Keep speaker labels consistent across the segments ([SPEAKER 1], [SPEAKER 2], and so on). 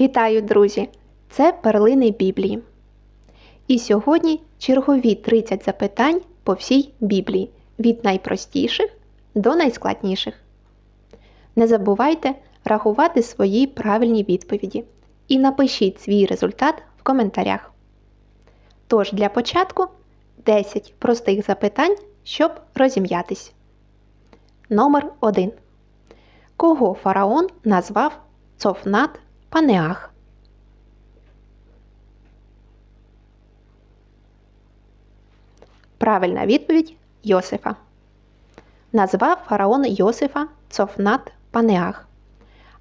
[SPEAKER 1] Вітаю, друзі! Це перлини Біблії. І сьогодні чергові 30 запитань по всій Біблії від найпростіших до найскладніших. Не забувайте рахувати свої правильні відповіді і напишіть свій результат в коментарях. Тож для початку 10 простих запитань, щоб розім'ятись. Номер 1. Кого фараон назвав Цофнат Панеах? Правильна відповідь Йосифа. Назвав фараон Йосифа Цофнат Панеах,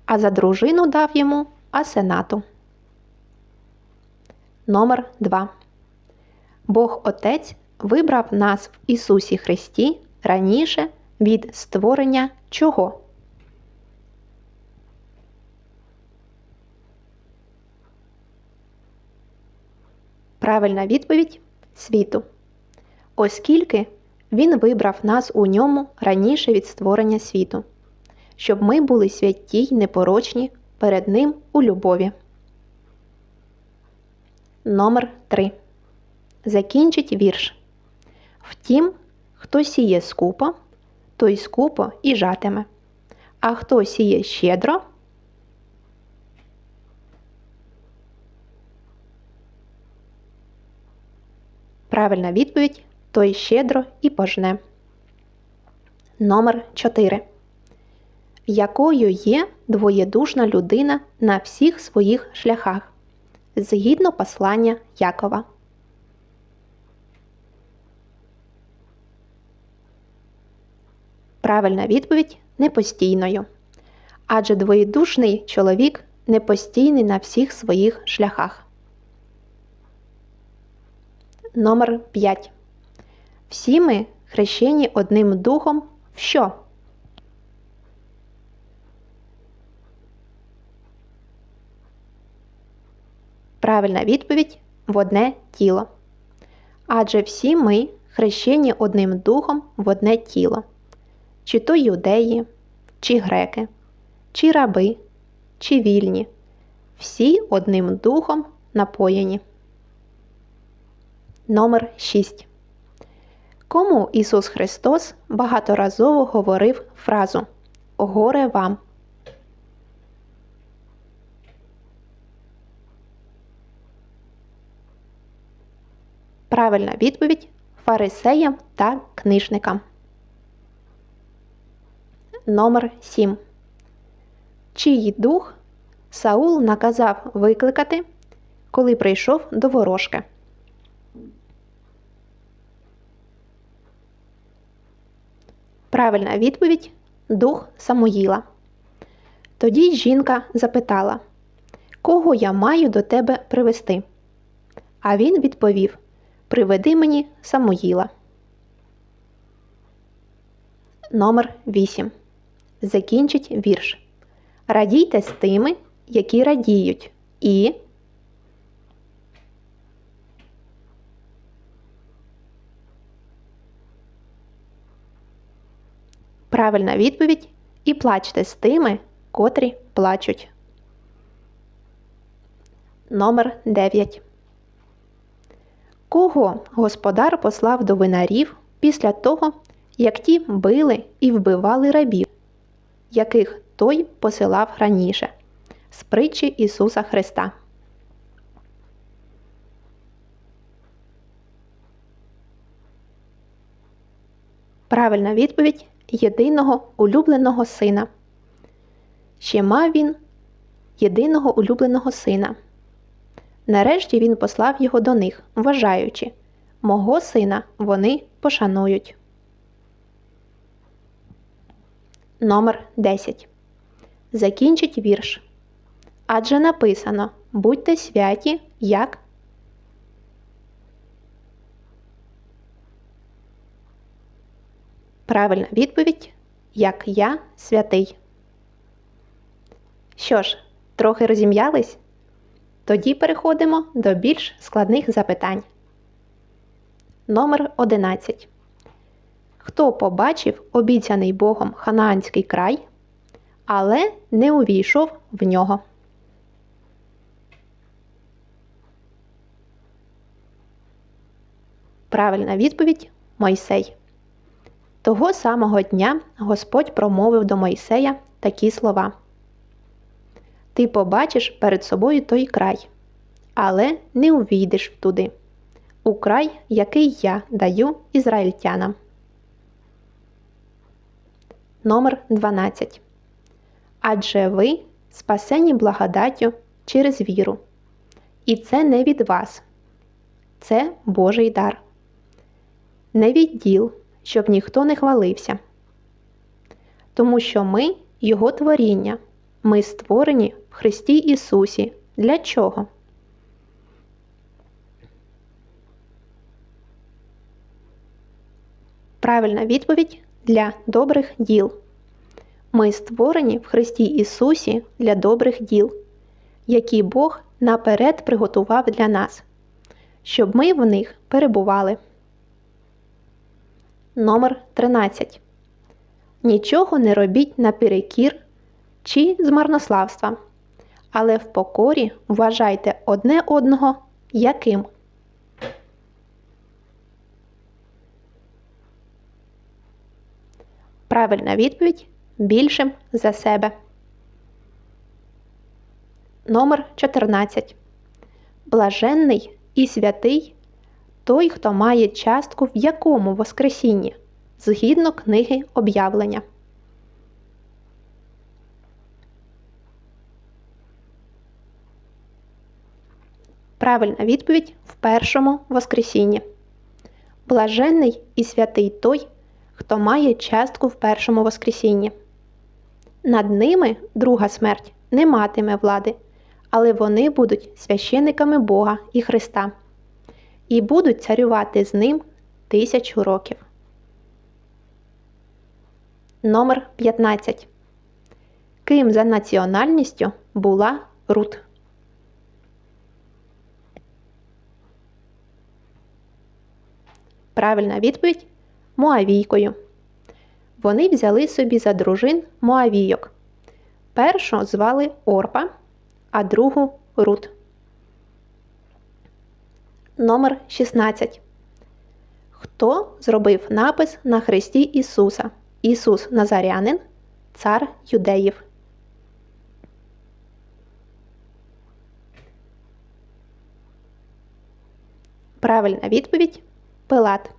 [SPEAKER 1] а за дружину дав йому Асенату. Номер 2. Бог Отець вибрав нас в Ісусі Христі раніше від створення чого? Правильна відповідь світу. Оскільки Він вибрав нас у ньому раніше від створення світу, щоб ми були святі й непорочні перед Ним у любові. Номер 3. Закінчить вірш. Втім, хто сіє скупо, той скупо і жатиме. А хто сіє щедро, Правильна відповідь той щедро і пожне. Номер 4. Якою є двоєдушна людина на всіх своїх шляхах? Згідно послання Якова. Правильна відповідь непостійною. Адже двоєдушний чоловік непостійний на всіх своїх шляхах. Номер 5. Всі ми хрещені одним духом в що? Правильна відповідь в одне тіло. Адже всі ми хрещені одним духом в одне тіло. Чи то юдеї, чи греки, чи раби, чи вільні. Всі одним духом напоєні. Номер 6. Кому Ісус Христос багаторазово говорив фразу Горе вам. Правильна відповідь фарисеям та книжникам. Номер 7. Чий дух Саул наказав викликати, коли прийшов до ворожки? Правильна відповідь дух Самуїла. Тоді жінка запитала, Кого я маю до тебе привести? А він відповів Приведи мені Самуїла. Номер 8. Закінчить вірш. Радійте з тими, які радіють. І. Правильна відповідь і плачте з тими, котрі плачуть. Номер 9. Кого господар послав до винарів після того, як ті били і вбивали рабів, яких той посилав раніше з притчі Ісуса Христа? Правильна відповідь єдиного улюбленого сина. Ще мав він єдиного улюбленого сина. Нарешті він послав його до них, вважаючи мого сина вони пошанують. Номер 10. Закінчить вірш. Адже написано Будьте святі, як Правильна відповідь як я святий. Що ж, трохи розім'ялись? Тоді переходимо до більш складних запитань. Номер 11. Хто побачив обіцяний Богом Ханаанський край, але не увійшов в нього? Правильна відповідь Мойсей. Того самого дня Господь промовив до Мойсея такі слова. Ти побачиш перед собою той край, але не увійдеш туди, у край, який я даю ізраїльтянам. Номер 12. Адже ви спасені благодаттю через віру. І це не від вас, це Божий дар. Не від діл, щоб ніхто не хвалився. Тому що ми Його творіння, ми створені в Христі Ісусі. Для чого? Правильна відповідь для добрих діл. Ми створені в Христі Ісусі для добрих діл, які Бог наперед приготував для нас, щоб ми в них перебували. Номер 13. Нічого не робіть наперекір чи з марнославства, але в покорі вважайте одне одного яким. Правильна відповідь більшим за себе. Номер 14. Блаженний і святий той, хто має частку в якому Воскресінні згідно книги об'явлення. Правильна відповідь в першому Воскресінні. Блаженний і святий той, хто має частку в першому Воскресінні. Над ними друга смерть не матиме влади, але вони будуть священниками Бога і Христа і будуть царювати з ним тисячу років. Номер 15. Ким за національністю була Рут? Правильна відповідь Моавійкою. Вони взяли собі за дружин Моавійок. Першу звали Орпа, а другу Рут. Номер 16. Хто зробив напис на хресті Ісуса? Ісус Назарянин, Цар Юдеїв. Правильна відповідь Пилат.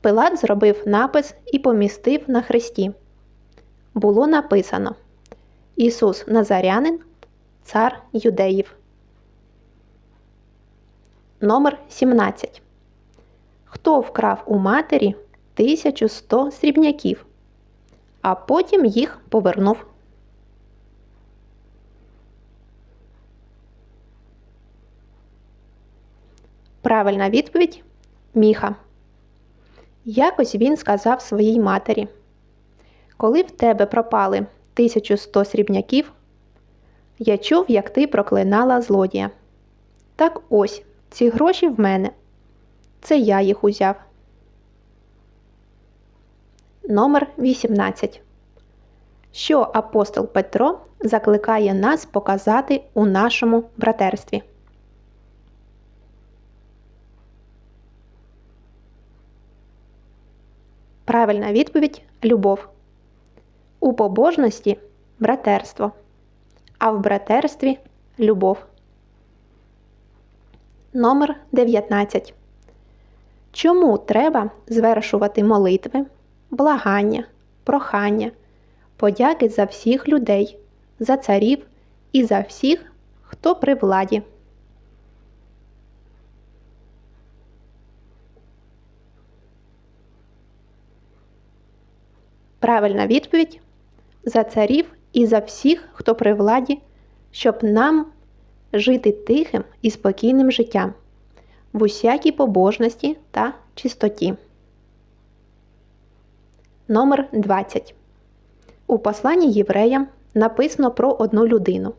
[SPEAKER 1] Пилат зробив напис і помістив на хресті. Було написано Ісус Назарянин, Цар Юдеїв. Номер 17. Хто вкрав у матері 1100 срібняків, а потім їх повернув? Правильна відповідь Міха. Якось він сказав своїй матері: Коли в тебе пропали 1100 срібняків, я чув, як ти проклинала злодія. Так ось ці гроші в мене. Це я їх узяв. Номер 18. Що апостол Петро закликає нас показати у нашому братерстві? Правильна відповідь любов. У побожності братерство, а в братерстві любов. Номер 19. Чому треба звершувати молитви, благання, прохання, подяки за всіх людей, за царів і за всіх, хто при владі? Правильна відповідь за царів і за всіх, хто при владі, щоб нам жити тихим і спокійним життям в усякій побожності та чистоті. Номер 20. У посланні євреям написано про одну людину.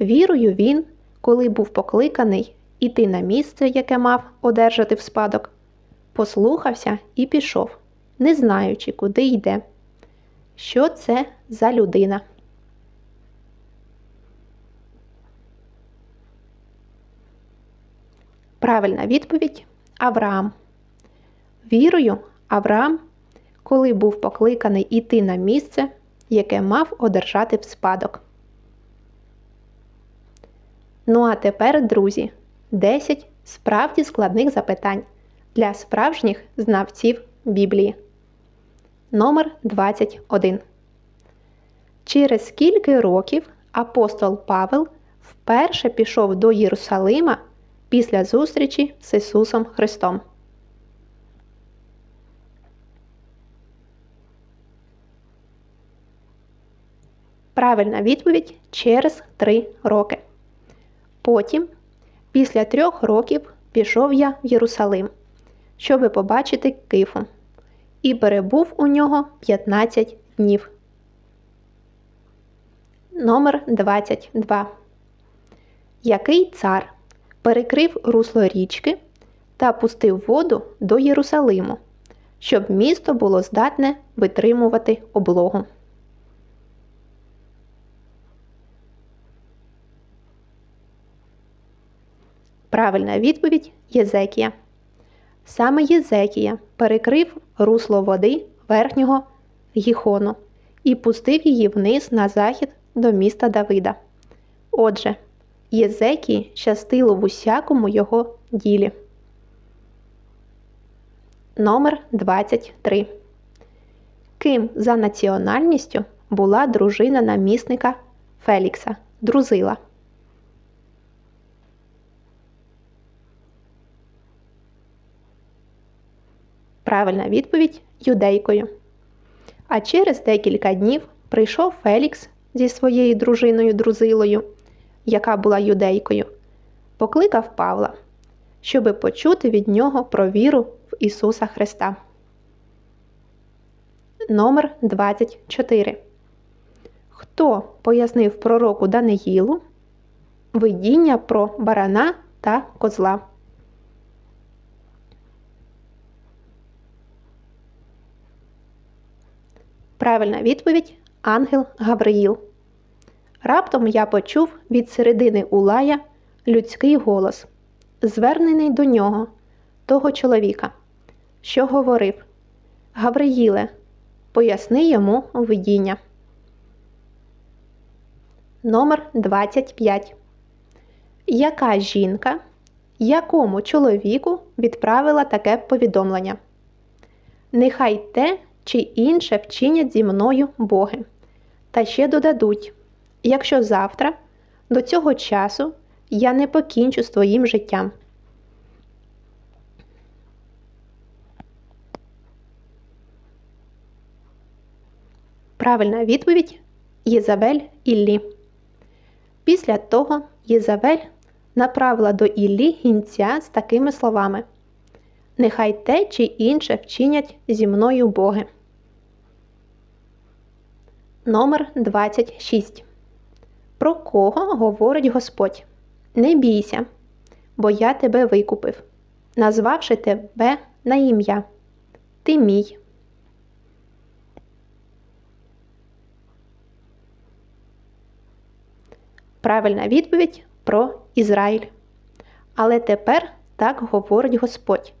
[SPEAKER 1] Вірою він, коли був покликаний іти на місце, яке мав одержати в спадок, послухався і пішов, не знаючи, куди йде. Що це за людина? Правильна відповідь Авраам. Вірою, Авраам, коли був покликаний іти на місце, яке мав одержати в спадок. Ну а тепер, друзі, 10 справді складних запитань для справжніх знавців Біблії. Номер 21. Через скільки років апостол Павел вперше пішов до Єрусалима після зустрічі з Ісусом Христом? Правильна відповідь через 3 роки. Потім, після трьох років, пішов я в Єрусалим, щоби побачити Кифу, і перебув у нього 15 днів. Номер 22. Який цар перекрив русло річки та пустив воду до Єрусалиму, щоб місто було здатне витримувати облогу? Правильна відповідь Єзекія. Саме Єзекія перекрив русло води верхнього Гіхону і пустив її вниз на захід до міста Давида. Отже, Єзекії щастило в усякому його ділі. Номер 23. Ким за національністю була дружина намісника Фелікса Друзила? Правильна відповідь юдейкою. А через декілька днів прийшов Фелікс зі своєю дружиною Друзилою, яка була юдейкою, покликав Павла, щоби почути від нього про віру в Ісуса Христа. Номер 24. Хто пояснив пророку Даниїлу видіння про барана та козла? Правильна відповідь Ангел Гавриїл. Раптом я почув від середини Улая людський голос, звернений до нього, того чоловіка, що говорив Гавриїле, поясни йому видіння. Номер 25. Яка жінка якому чоловіку відправила таке повідомлення? Нехай те чи інше вчинять зі мною боги. Та ще додадуть якщо завтра, до цього часу, я не покінчу з твоїм життям. Правильна відповідь Єзавель Іллі. Після того Єзавель направила до Іллі гінця з такими словами Нехай те чи інше вчинять зі мною боги. Номер 26. Про кого говорить Господь? Не бійся, бо я тебе викупив, назвавши тебе на ім'я. Ти мій. Правильна відповідь про Ізраїль. Але тепер так говорить Господь,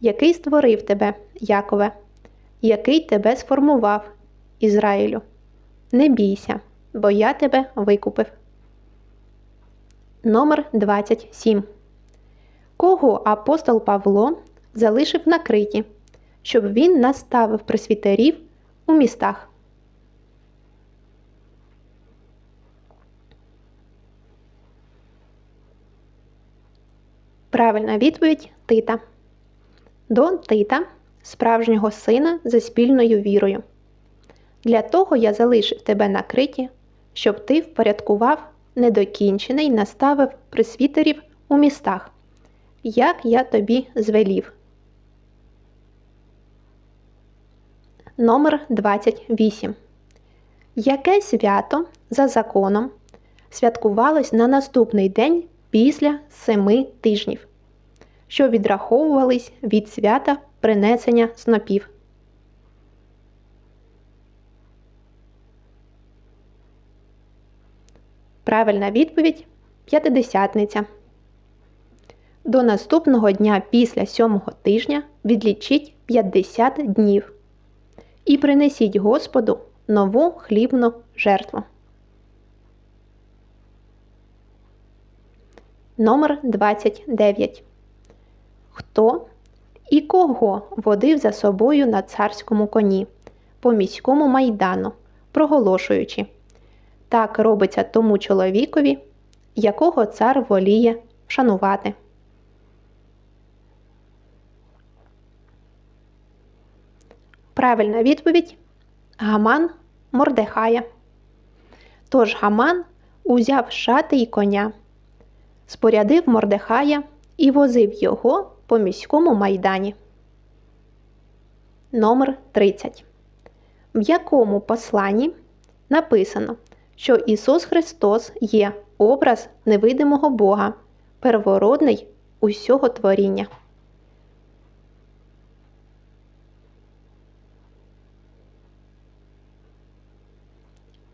[SPEAKER 1] який створив тебе, Якове, який тебе сформував, Ізраїлю. Не бійся, бо я тебе викупив. Номер 27. Кого апостол Павло залишив на криті, щоб він наставив пресвітерів у містах? Правильна відповідь Тита. До Тита, справжнього сина за спільною вірою. Для того я залишив тебе на криті, щоб ти впорядкував недокінчений наставив присвітерів у містах, як я тобі звелів. Номер 28. Яке свято за законом святкувалось на наступний день після семи тижнів, що відраховувались від свята принесення снопів? Правильна відповідь п'ятидесятниця. До наступного дня після сьомого тижня відлічіть 50 днів і принесіть Господу нову хлібну жертву. Номер 29. Хто і кого водив за собою на царському коні по міському майдану, проголошуючи так робиться тому чоловікові, якого цар воліє вшанувати. Правильна відповідь Гаман Мордехая. Тож Гаман узяв шати й коня, спорядив Мордехая і возив його по міському майдані. Номер 30. В якому посланні написано, що Ісус Христос є образ невидимого Бога, первородний усього творіння.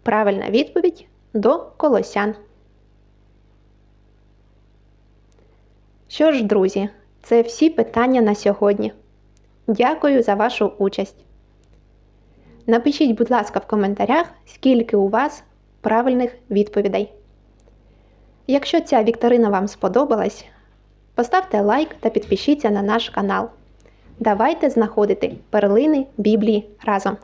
[SPEAKER 1] Правильна відповідь до колосян. Що ж, друзі, це всі питання на сьогодні. Дякую за вашу участь. Напишіть, будь ласка, в коментарях, скільки у вас правильних відповідей. Якщо ця вікторина вам сподобалась, поставте лайк та підпишіться на наш канал. Давайте знаходити перлини Біблії разом.